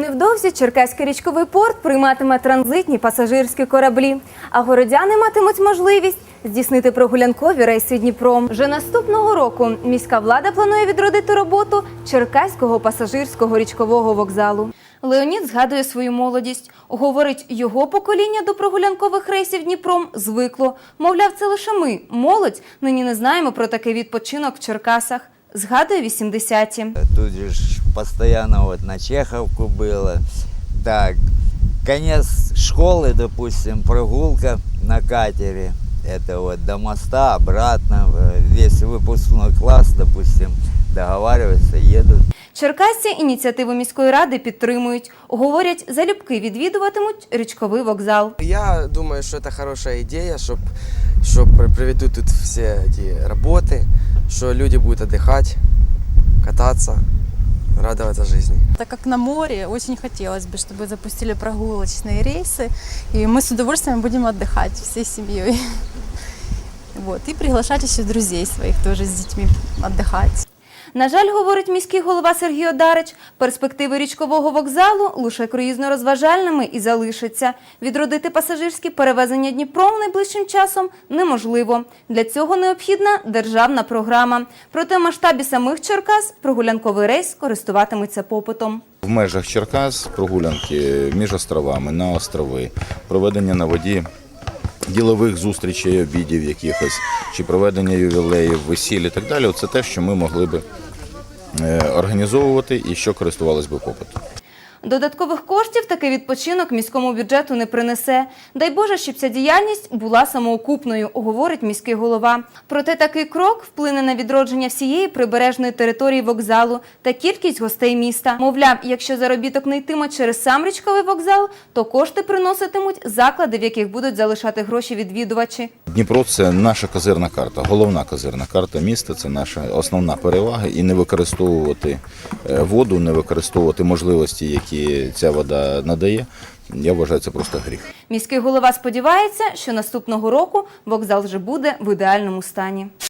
Невдовзі Черкаський річковий порт прийматиме транзитні пасажирські кораблі, а городяни матимуть можливість здійснити прогулянкові рейси Дніпром. Вже наступного року міська влада планує відродити роботу Черкаського пасажирського річкового вокзалу. Леонід згадує свою молодість. Говорить, його покоління до прогулянкових рейсів Дніпром звикло. Мовляв, це лише ми, молодь, нині не знаємо про такий відпочинок в Черкасах. Згадує 80-ті. Тут же ж постоянно вот на Чеховку было. Так, конец школы, допустим, прогулка на катере. Это вот до моста, обратно. Весь выпускной класс, допустим, договариваются, едут. Черкасці ініціативу міської ради підтримують. Говорять, залюбки відвідуватимуть річковий вокзал. Я думаю, что это хорошая идея, чтобы чтоб приведут тут все эти работы, что люди будут отдыхать, кататься, радоваться жизни. Так как на море, очень хотелось бы, чтобы запустили прогулочные рейсы, и мы с удовольствием будем отдыхать всей семьей. Вот. И приглашать еще друзей своих тоже с детьми отдыхать. На жаль, говорить міський голова Сергій Одарич, перспективи річкового вокзалу лише круїзно-розважальними і залишаться. Відродити пасажирські перевезення Дніпром найближчим часом неможливо. Для цього необхідна державна програма. Проте в масштабі самих Черкас прогулянковий рейс користуватиметься попитом. В межах Черкас прогулянки між островами, на острови, проведення на воді ділових зустрічей, обідів якихось, чи проведення ювілеїв, весіль і так далі. Це те, що ми могли би е, організовувати і що користувалось би попитом. Додаткових коштів такий відпочинок міському бюджету не принесе. Дай Боже, щоб ця діяльність була самоокупною, говорить міський голова. Проте такий крок вплине на відродження всієї прибережної території вокзалу та кількість гостей міста. Мовляв, якщо заробіток не йтиме через сам річковий вокзал, то кошти приноситимуть заклади, в яких будуть залишати гроші відвідувачі. Дніпро це наша козирна карта, головна козирна карта міста. Це наша основна перевага. І не використовувати е, воду, не використовувати можливості, які ця вода надає. Я вважаю, це просто гріх. Міський голова сподівається, що наступного року вокзал вже буде в ідеальному стані.